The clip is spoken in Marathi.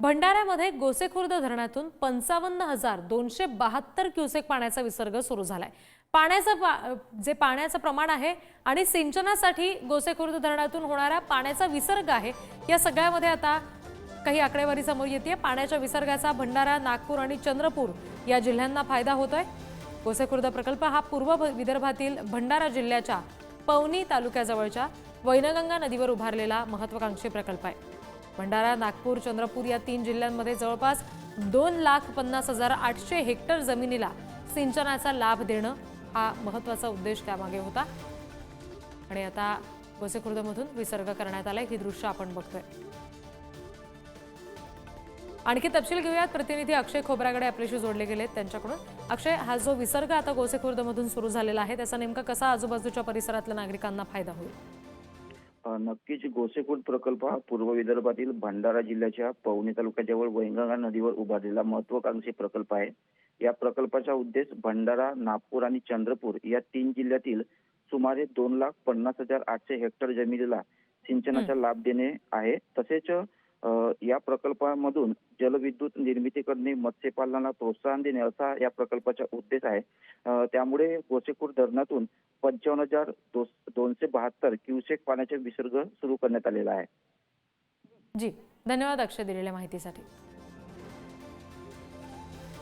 भंडाऱ्यामध्ये गोसेखुर्द धरणातून पंचावन्न हजार दोनशे बहात्तर क्युसेक पाण्याचा विसर्ग सुरू झालाय. पाण्याचं पा- जे पाण्याचं प्रमाण आहे आणि सिंचनासाठी गोसेखुर्द धरणातून होणारा पाण्याचा विसर्ग आहे या सगळ्यामध्ये आता काही आकडेवारी समोर येते पाण्याच्या विसर्गाचा भंडारा नागपूर आणि चंद्रपूर या जिल्ह्यांना फायदा होतोय. गोसेखुर्द प्रकल्प हा पूर्व भ- विदर्भातील भंडारा जिल्ह्याच्या पवनी तालुक्याजवळच्या वैनगंगा नदीवर उभारलेला महत्वाकांक्षी प्रकल्प आहे. भंडारा नागपूर चंद्रपूर या तीन जिल्ह्यांमध्ये जवळपास दोन लाख पन्नास हजार आठशे हेक्टर जमिनीला सिंचनाचा लाभ देणं हा महत्त्वाचा उद्देश त्यामागे होता. आणि आता गोसेखुर्दमधून विसर्ग करण्यात आलाय ही दृश्य आपण बघतोय. आणखी तपशील घेऊयात. प्रतिनिधी अक्षय खोबरागडे आपल्याशी जोडले गेलेत त्यांच्याकडून. अक्षय हा जो विसर्ग आता गोसेखुर्दमधून सुरू झालेला आहे त्याचा नेमका कसा आजूबाजूच्या परिसरातल्या नागरिकांना फायदा होईल? नक्कीच गोसेखुर्द प्रकल्प हा पूर्व विदर्भातील भंडारा जिल्ह्याच्या पवनी तालुक्याजवळ वैनगंगा नदीवर उभारलेला महत्वाकांक्षी प्रकल्प आहे. या प्रकल्पाचा उद्देश भंडारा नागपूर आणि चंद्रपूर या तीन जिल्ह्यातील सुमारे दोन लाख पन्नास हजार आठशे हेक्टर जमिनीला सिंचनाचा लाभ देणे आहे. तसेच या प्रकल्पामधून जलविद्युत निर्मिती करणे मत्स्यपालनाला प्रोत्साहन देणे असा या प्रकल्पाचा उद्देश आहे. त्यामुळे गोसेखुर्द धरणातून पंचावन्न हजार दोनशे बहात्तर क्युसेक पाण्याचा विसर्ग सुरू करण्यात आलेला आहे. जी. धन्यवाद अक्षय दिलेल्या माहितीसाठी.